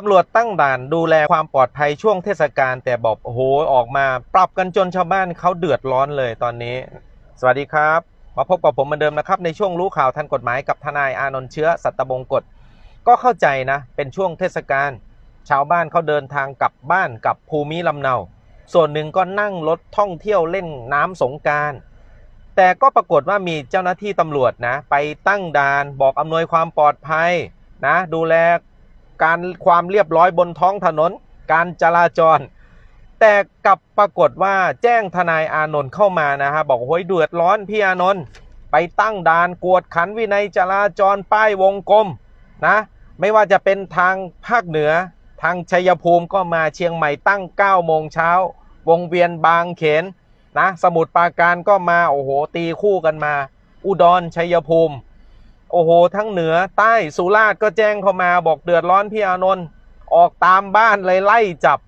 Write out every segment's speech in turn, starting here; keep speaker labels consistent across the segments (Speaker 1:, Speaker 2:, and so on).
Speaker 1: ตำรวจตั้งด่านดูแลความปลอดภัยช่วงเทศกาลแต่บอกโอ้โหออกมา ปรับกันจนชาวบ้านเขาเดือดร้อนเลยตอนนี้ สวัสดีครับ มาพบกับผมเหมือนเดิมนะครับ ในช่วงรู้ข่าวทันกฎหมายกับทนายอานนท์เชื้อสัตบงกฎก็เข้าใจนะ เป็นช่วงเทศกาลชาวบ้านเขาเดินทางกลับบ้านกับภูมิลำเนา ส่วนหนึ่งก็นั่งรถท่องเที่ยวเล่นน้ำสงการแต่ก็ปรากฏว่ามีเจ้าหน้าที่ตำรวจนะ ไปตั้งด่านบอกอำนวยความปลอดภัยนะ ดูแล การความเรียบร้อยบนท้องถนน การจราจร แต่กลับปรากฏว่าแจ้งทนายอานนท์เข้ามานะฮะบอกโอ้ยเดือดร้อนพี่อานนท์ไปตั้งด่านกวดขันวินัยจราจรป้ายวงกลมนะไม่ว่าจะเป็นทางภาคเหนือ ทางชัยภูมิก็มาเชียงใหม่ตั้ง9โมงเช้าวงเวียนบางเขนนะสมุทรปราการก็มาโอ้โหตีคู่กันมา อุดรชัยภูมิ โอ้โห ทั้งเหนือใต้สุราษฎร์ก็แจ้งเข้ามาบอกเดือดร้อนพี่อานนท์ออกตามบ้านเลยไล่จับ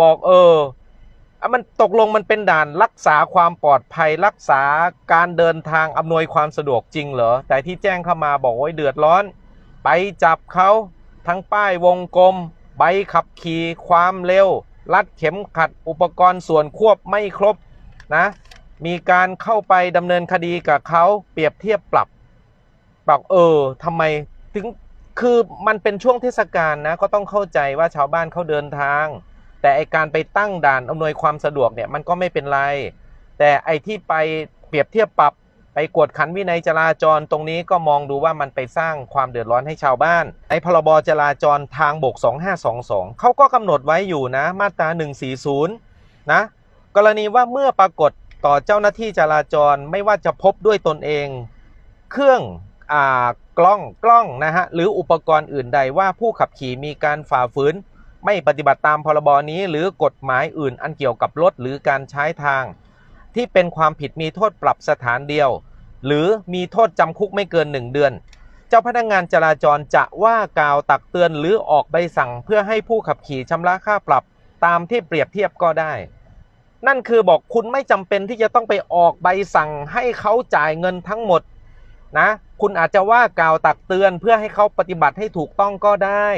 Speaker 1: บอกเอออะมันตกลงมันเป็นด่านรักษาความปลอดภัยรักษาการเดินทางอำนวยความสะดวกจริงเหรอ แต่ที่แจ้งเข้ามาบอกว่าเดือดร้อน ไปจับเขาทั้งป้ายวงกลม ใบขับขี่ความเร็ว รัดเข็มขัดอุปกรณ์ส่วนควบไม่ครบนะ มีการเข้าไปดำเนินคดีกับเขาเปรียบเทียบปรับ บอกเออทำไมถึงคือมันเป็นช่วงเทศกาลนะ ก็ต้องเข้าใจว่าชาวบ้านเขาเดินทาง แต่ไอการไปตั้งด่านอำนวยความสะดวกเนี่ยมันก็ไม่เป็นไร แต่ไอที่ไปเปรียบเทียบปรับไปกวดขันวินัยจราจรตรงนี้ก็มองดูว่ามันไปสร้างความเดือดร้อนให้ชาวบ้าน ในพรบจราจรทางบก 2522 เขาก็กำหนดไว้อยู่นะ มาตรา 140 นะ กรณีว่าเมื่อปรากฏต่อเจ้าหน้าที่จราจรไม่ว่าจะพบด้วยตนเอง เครื่อง กล้องกล้องนะฮะหรืออุปกรณ์อื่นใดว่าผู้ขับขี่มีการฝ่าฝืน ไม่ปฏิบัติตามพรบนี้ หรือกฎหมายอื่นอันเกี่ยวกับรถหรือการใช้ทาง ที่เป็นความผิดมีโทษปรับสถานเดียว หรือมีโทษจำคุกไม่เกิน 1 เดือน เจ้าพนักงงานจราจรจะว่ากล่าวตักเตือนหรือออกใบสั่งเพื่อให้ผู้ขับขี่ชำระค่าปรับตามที่เปรียบเทียบก็ได้ นั่นคือบอกคุณไม่จำเป็นที่จะต้องไปออกใบสั่งให้เขาจ่ายเงินทั้งหมด นะ คุณอาจจะว่ากล่าวตักเตือนเพื่อให้เขาปฏิบัติให้ถูกต้องก็ได้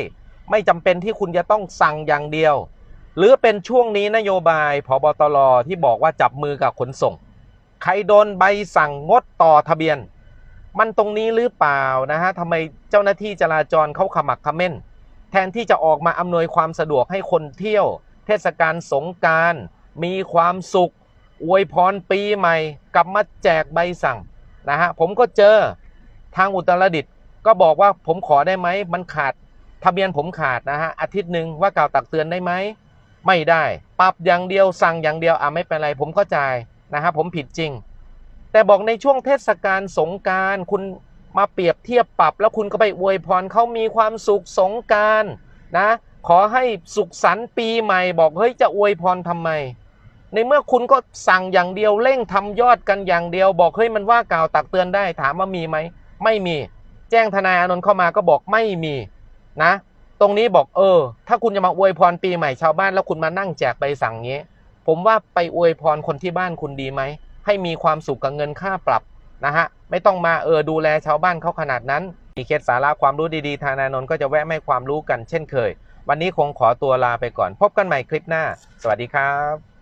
Speaker 1: ไม่จำเป็นที่คุณจะต้องสั่งอย่างเดียว หรือเป็นช่วงนี้นโยบายพบตรที่บอกว่าจับมือกับขนส่ง ใครโดนใบสั่งงดต่อทะเบียน มันตรงนี้หรือเปล่านะฮะทำไมเจ้าหน้าที่จราจรเขาขมักขม้น แทนที่จะออกมาอำนวยความสะดวกให้คนเที่ยว เทศกาลสงการมีความสุข อวยพรปีใหม่กลับมาแจกใบสั่ง นะฮะผมก็เจอทางอุตรดิตถ์ก็บอกว่าผมขอได้ไหมมันขาดทะเบียนผมขาดนะฮะอาทิตย์หนึ่งว่ากล่าวตักเตือนได้ไหมไม่ได้ปรับอย่างเดียวสั่งอย่างเดียวอะไม่เป็นไร ผมเข้าใจนะฮะผมผิดจริง แต่บอกในช่วงเทศกาลสงการคุณมาเปรียบเทียบปรับ แล้วคุณก็ไปอวยพรเขามีความสุขสงการนะ ขอให้สุขสันต์ปีใหม่ บอกเฮ้ยจะอวยพรทำไม ในเมื่อคุณก็สั่งอย่างเดียวเร่งทำยอดกันอย่างเดียวบอกเฮ้ยมันว่ากล่าวตักเตือนได้ถามว่ามีไหมไม่มี แจ้งทนายอานนท์เข้ามาก็บอกไม่มีนะ ตรงนี้บอกเออ ถ้าคุณจะมาอวยพรปีใหม่ชาวบ้านแล้วคุณมานั่งแจกใบสั่งงี้ผมว่าไปอวยพรคนที่บ้านคุณดีไหมให้มีความสุขกับเงินค่าปรับนะฮะไม่ต้องมาเออดูแลชาวบ้านเขาขนาดนั้นมีเคสสาระความรู้ดีๆทางนานนท์ก็จะแวะไม่ความรู้กันเช่นเคย วันนี้คงขอตัวลาไปก่อน พบกันใหม่คลิปหน้า สวัสดีครับ